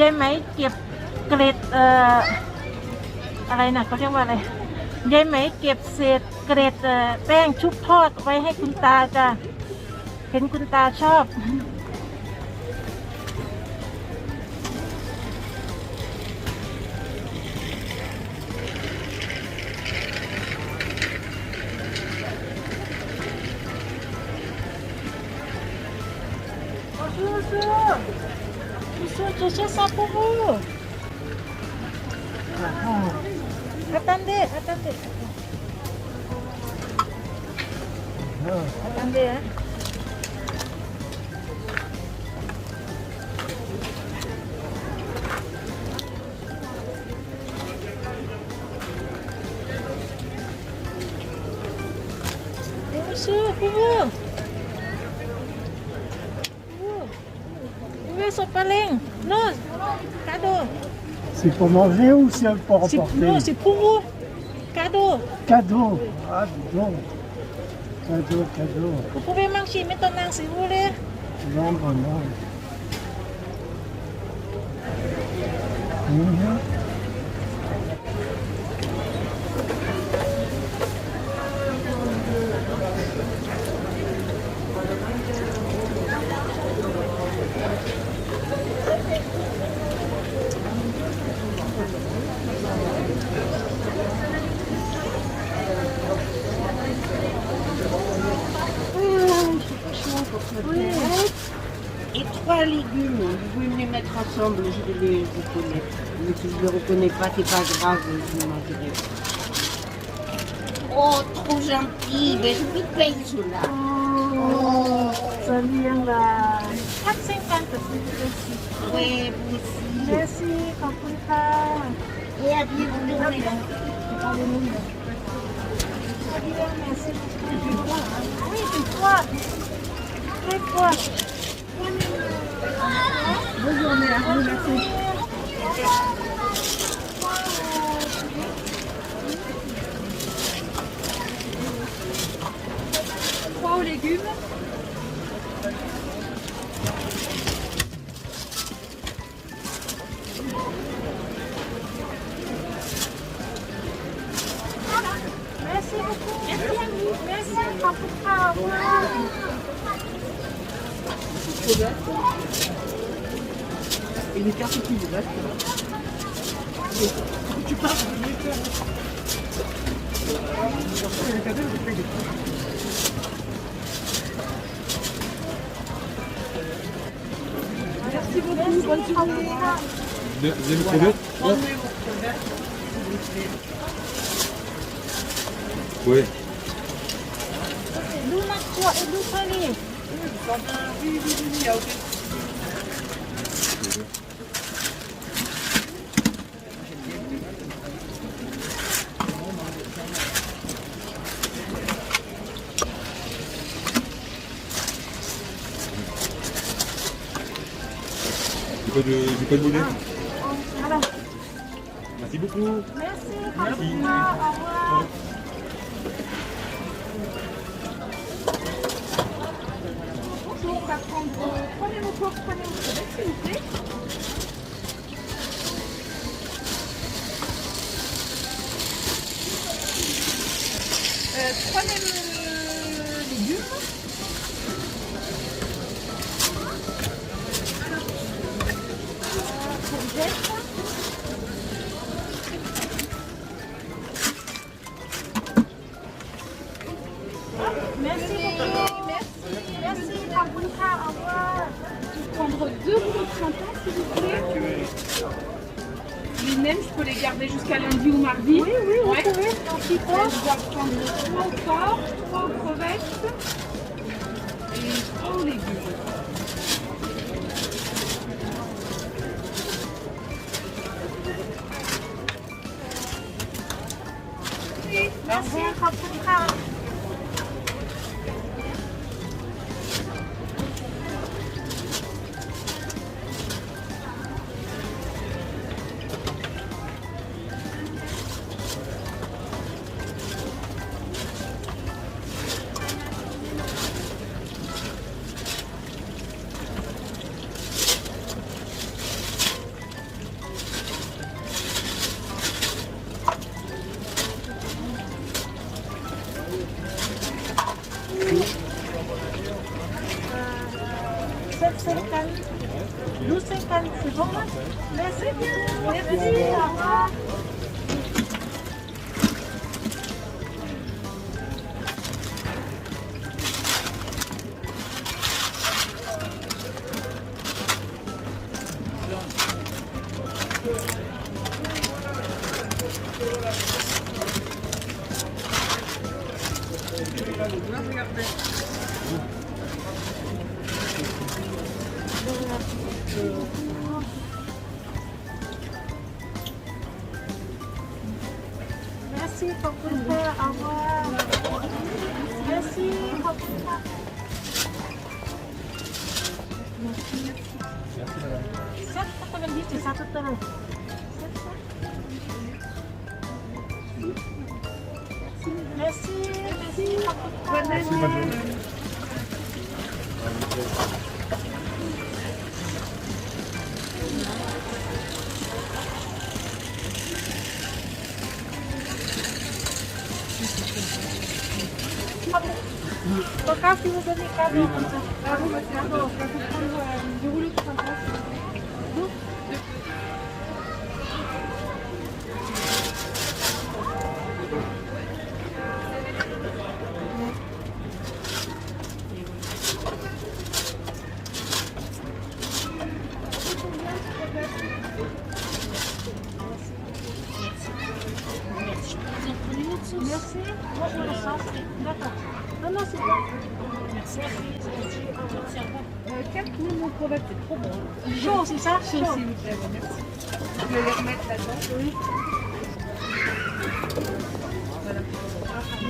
ยายไหมเก็บเกล็ดเอ่ออะไรนะเขาเรียกว่าอะไรยายไหมเก็บเศษเกล็ดเอ่อแป้งชุบทอดไว้ให้คุณตาจ้ะเห็นคุณตาชอบ 핫단데, 핫단데. 핫단데. C'est pour manger ou c'est pour emporter Non, c'est pour vous. Cadeau. Cadeau. Ah, dis donc. Cadeau, cadeau. Vous pouvez manger maintenant si vous voulez. Non, non, non. Mhm. trois légumes, vous pouvez me les mettre ensemble, je vais les reconnaître. Mais si je ne les reconnais pas, c'est pas grave, je les. Oh, trop gentil, mais je vous paye cela. Oh, ça vient là. 4,50 Oui, vous aussi. Merci, comprends Et à bientôt. Merci. Oui, c'est Bonne journée à. Trois aux légumes. Merci beaucoup, bonne journée. Oui. Nous, Marco, et nous, Fanny. de, du code Merci beaucoup. Merci. Merci. Au revoir. Bonjour, on va prendre. Prenez vos courses, prenez vos s'il vous plaît. Euh, prenez. 好吃，好吃，你看。50. Nous 50, c'est bon hein bien. Gracias. Nasi papunta awal. Nasi papunta. Sat ka lang dito, sat ka lang. Nasi, nasi papunta. Nasi papunta. Кавказского домика, Юлю Merci. Merci. Merci. Merci. Merci. Merci. Merci. Merci. Merci. Merci. Quatre trop bon. Chaud, c'est ça Chaud, vous merci. Oui. Voilà.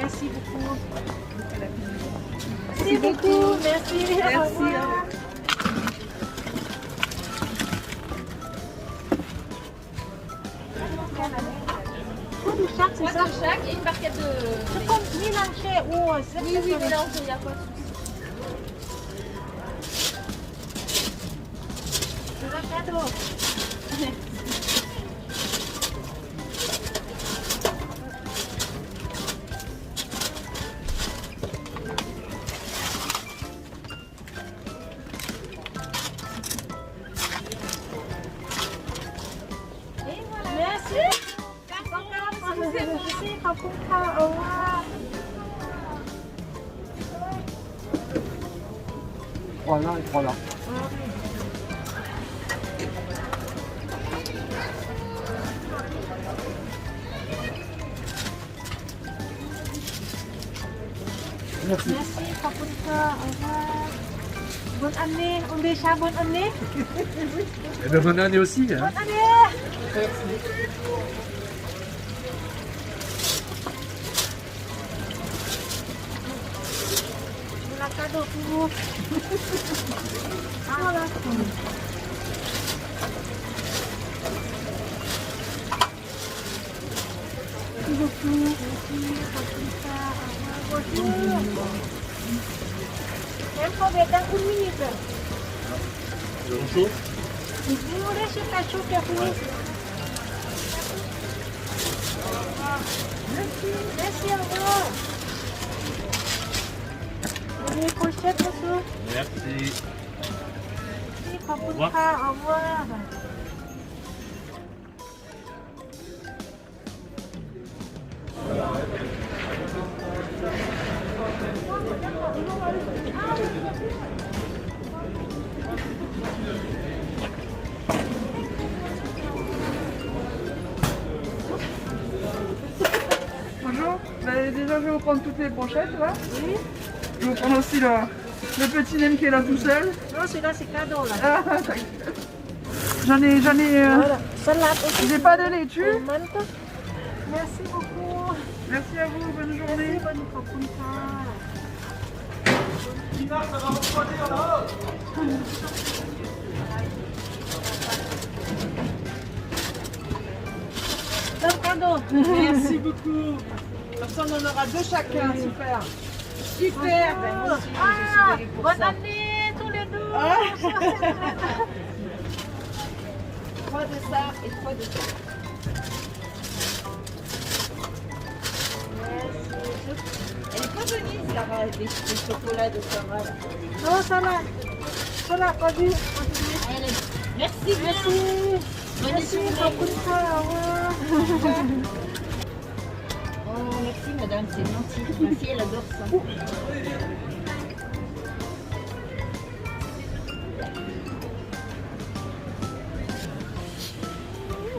Merci beaucoup. Merci beaucoup. Merci. Chaque, et une barquette de. C'est comme mélangé ou c'est Oui, oui, mélange, il n'y a pas de souci. trois là et trois là. Merci. Merci, Papoulka. Au revoir. Bonne année, on Ondécha, bonne année. Et bien, bonne année aussi. Hein. Bonne année. Merci. Cadê o Olha lá. Quero comer da comida. Eu não sou? Não deixa o cachorro que é. Desce, desce. Vous voulez chez ta chou, Pierre Merci, merci, au revoir. Vous voulez pochette, monsieur Merci. Merci,ขอบคุณค่ะau revoir. Bonjour. Bah, déjà, je vais vous prendre toutes les brochettes, là. Oui. Donc on a aussi le, le petit nem qui est là tout seul. Non, celui-là c'est cadeau là. Ah, j'en ai, j'en ai. Euh... Voilà. Pas de laitue. Merci beaucoup. Merci à vous, bonne journée. Merci, bonne ça Merci beaucoup. Comme ça, on en aura deux chacun. Super. Super. Ben, moi aussi, je suis Ah, pour bonne ça. année tous les deux. Trois de ça et trois de ça. Elle est pas jolie, Sarah, les chocolats de Sarah. Non, pas vu. Merci, Merci. Merci, fois, au revoir. Oh, merci madame, c'est gentil. Ma fille, elle adore ça.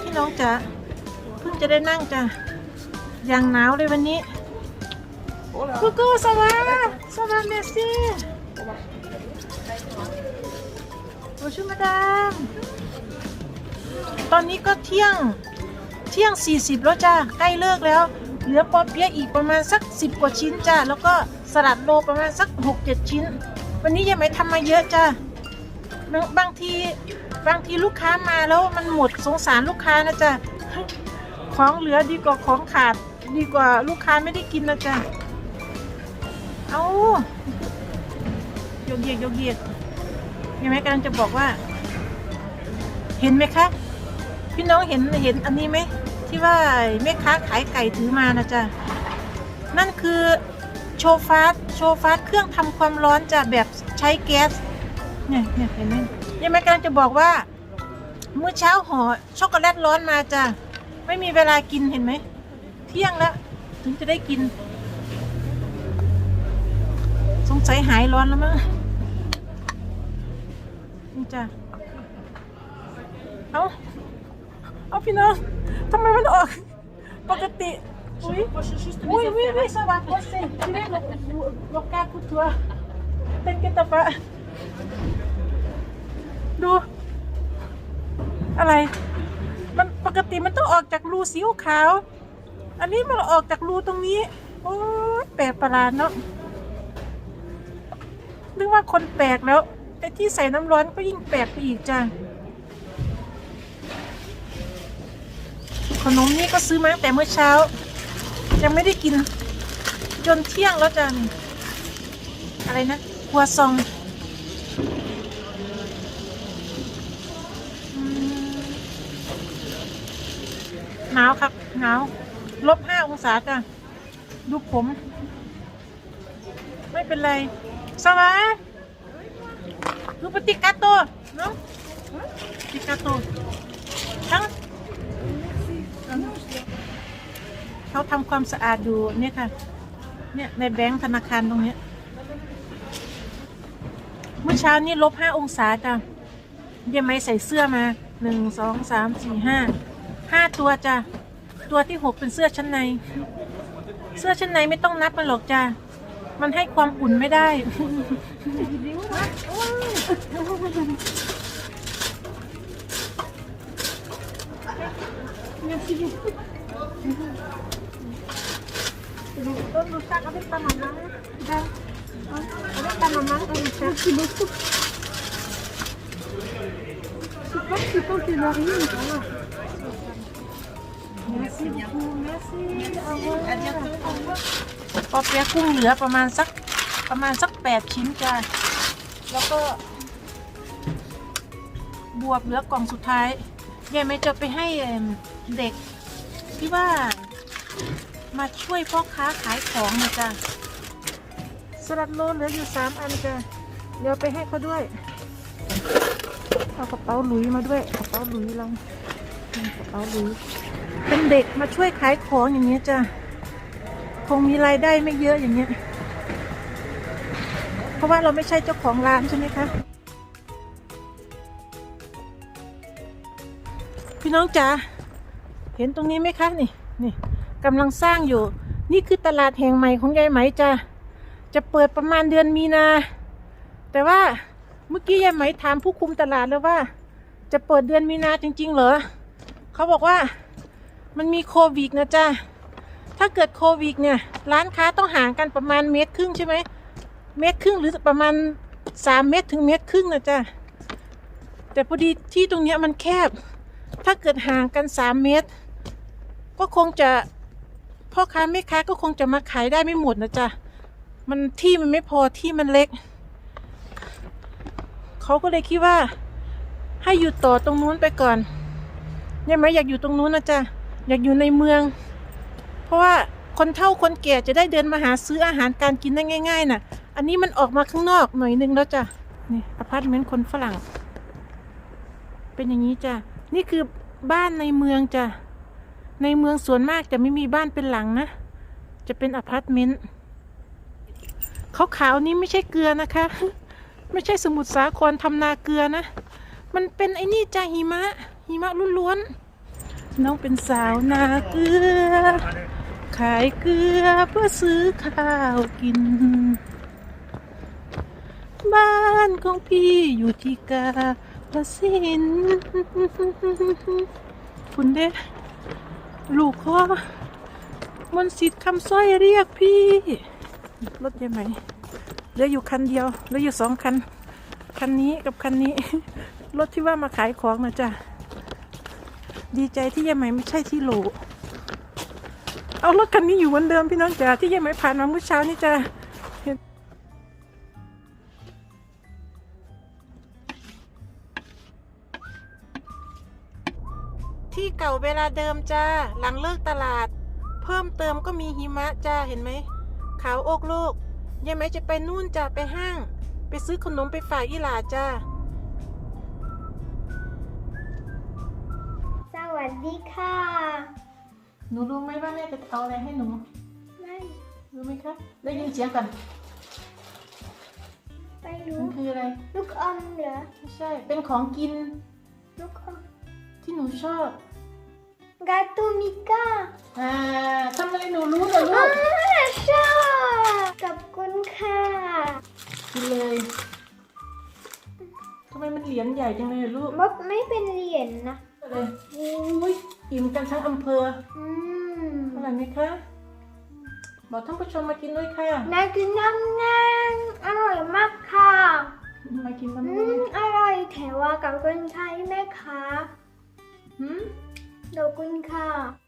พี่น้องจ๋าเพิ่งจะได้นั่งจ้ะอย่างหนาวเลยวันนี้กูกูสวัสดีสวัสดีเมสซี่โอชูมาดามตอนนี้ก็เที่ยงเที่ยง 40 แล้วจ้าใกล้เลิกแล้ว เหลือปอเปี๊ยะอีกประมาณสัก 10 กว่าชิ้นจ้าแล้วก็สลัดโลประมาณสัก 6-7 ชิ้น วันนี้ยังไม่ทำมาเยอะจ้าบางบางทีบางทีลูกค้ามาแล้วมันหมดสงสารลูกค้านะจ๊ะของเหลือดีกว่าของขาดดีกว่าลูกค้าไม่ได้กินนะจ๊ะเอาโยกเยียกโยกเยียกยังไงกำลังจะบอกว่า เห็นไหมคะ พี่น้องเห็นเห็นอันนี้ไหม ที่ว่าแม่ค้าขายไก่ถือมานะจ๊ะนั่นคือโชฟาสโชฟาสเครื่องทำความร้อนจะแบบใช้แก๊สเนี่ยเนี่ยเห็นไหมยังไม่กำลังจะบอกว่าเมื่อเช้าห่อช็อกโกแลตร้อนมาจ้ะไม่มีเวลากินเห็นไหมเที่ยงแล้วถึงจะได้กิน สงสัยหายร้อนแล้วมั้งนี่จ้ะเอา เอาพี่น้องทำไมมันออก ปกติอุ้ยอุ้ยอุ้ยอุ้ยสวัสดีสิที่ได้หลบหลบการพูดทัวเป็นกันตะปะดู อะไร มันปกติมันต้องออกจากรูสีขาว อันนี้มันออกจากรูตรงนี้ โอ้ยแปลกประหลาดเนาะ นึกว่าคนแปลกแล้วไอ้ที่ใส่น้ำร้อนก็ยิ่งแปลกไปอีกจ้ะ นมนี่ก็ซื้อมาตั้งแต่เมื่อเช้า ยังไม่ได้กิน จนเที่ยงแล้วจ้ะนี่อะไรนะครัวซองหนาวครับหนาวลบห้าองศาจ้ะดูผม ไม่เป็นไรสวัสดีดูปฏิกาโตเนาะปฏิกาโตทั้ง เขาทำความสะอาดอยู่เนี่ยค่ะ เนี่ยในแบงค์ธนาคารตรงเนี้ยเมื่อเช้านี้ลบห้าองศาจ้ะยังไม่ใส่เสื้อมาหนึ่งสองสามสี่ห้าห้าตัวจ้ะตัวที่หกเป็นเสื้อชั้นใน เสื้อชั้นในไม่ต้องนับมันหรอกจ้ะมันให้ความอุ่นไม่ได้ Merci avec ta maman. Avec ta maman, merci beaucoup. Je pense que quand tu arrives, Merci beaucoup, merci. Au revoir. À bientôt. ปอเปียะกุ้งเหลือประมาณสักประมาณสักแปดชิ้นจ้ะแล้วก็ บวบเหลือกล่องสุดท้ายยายไม่จะไปให้เอิ่มเด็ก ที่ว่ามาช่วยพ่อค้าขายของนะจ๊ะสลัดโลเหลืออยู่สามอันจ้ะเดี๋ยวไปให้เขาด้วย เอากระเป๋าหลุยมาด้วยกระเป๋าหลุยเรานี่กระเป๋าหลุยเป็นเด็กมาช่วยขายของอย่างเงี้ยจ้ะคงมีรายได้ไม่เยอะอย่างเงี้ยเพราะว่าเราไม่ใช่เจ้าของร้านใช่ไหมคะพี่น้องจ๋า เห็นตรงนี้ไหมคะนี่นี่กำลังสร้างอยู่ นี่คือตลาดแห่งใหม่ของยายไหมจ้ะจะเปิดประมาณเดือนมีนา แต่ว่าเมื่อกี้ยายไหมถามผู้คุมตลาดแล้วว่า จะเปิดเดือนมีนาจริง ๆ เหรอเขาบอกว่ามันมีโควิดนะจ้ะถ้าเกิดโควิดเนี่ยร้านค้าต้องห่างกันประมาณเมตรครึ่งใช่ไหมเมตรครึ่งหรือประมาณสามเมตรถึงเมตรครึ่งนะจ้ะแต่พอดีที่ตรงเนี้ยมันแคบ ถ้าเกิดห่างกันสามเมตร ก็คงจะพ่อค้าแม่ค้าก็คงจะมาขายได้ไม่หมดนะจ๊ะ มันที่มันไม่พอที่มันเล็ก เขาก็เลยคิดว่า ให้อยู่ต่อตรงนู้นไปก่อนยังไหมอยากอยู่ตรงนู้นนะจ๊ะ อยากอยู่ในเมือง เพราะว่าคนเฒ่าคนแก่จะได้เดินมาหาซื้ออาหารการกินได้ง่าย ๆ น่ะ อันนี้มันออกมาข้างนอกหน่อยนึงแล้วจ้ะ นี่อพาร์ตเมนต์คนฝรั่ง เป็นอย่างนี้จ้ะ นี่คือบ้านในเมืองจ้ะ ในเมืองส่วนมากจะไม่มีบ้านเป็นหลังนะ จะเป็นอพาร์ตเมนต์ขาวๆนี้ไม่ใช่เกลือนะคะ ไม่ใช่สมุทรสาครทำนาเกลือนะ มันเป็นไอ้นี่จ้ะหิมะ หิมะล้วนๆน้องเป็นสาวนาเกลือ ขายเกลือเพื่อซื้อข้าวกิน บ้านของพี่อยู่ที่กาลสินคุณเด้ ลูกพ่อมนต์สิทธิ์คำสร้อยเรียกพี่ รถยังไงเหลืออยู่คันเดียวเหลืออยู่สองคัน คันนี้กับคันนี้ รถที่ว่ามาขายของนะจ๊ะ ดีใจที่ยายไหมไม่ใช่ที่โหลเอารถคันนี้อยู่เหมือนเดิมพี่น้องจ๋าที่ยายไหมผ่านมาเมื่อเช้านี่จ้ะ ที่เก่าเวลาเดิมจ้า หลังเลิกตลาด เพิ่มเติมก็มีหิมะจ้า เห็นไหม ขาวโอกโลกยายไหมจะไปนู่นจ้าไปห้าง ไปซื้อขนมไปฝากอีหลาจ้า สวัสดีค่ะหนูรู้ไหมว่าแม่จะเอาอะไรให้หนู ไม่รู้ไหมคะได้ยินเสียงก่อนไม่รู้มันคืออะไร ลูกอมเหรอ ไม่ใช่ เป็นของกิน ลูกอมที่หนูชอบ กาตูมิก้าอ่าทำไมหนูรู้เหรอลูอ่ากชอบขอบคุณค่ะกินเลยทำไมมันเหรียญใหญ่จังเลยลูกมดไม่เป็นเหรียญนะอะไรอุ้ยอิ่มกันทั้งอำเภออืมอร่อยไหมคะ บอกท่านผู้ชมมากินด้วยค่ะ น่ากินน้ำแน่นอร่อยมากค่ะ มากินมันอืด้วยมอร่อยแถวว่ากับคนไทยไหมคะหืม ขอบคุณค่ะ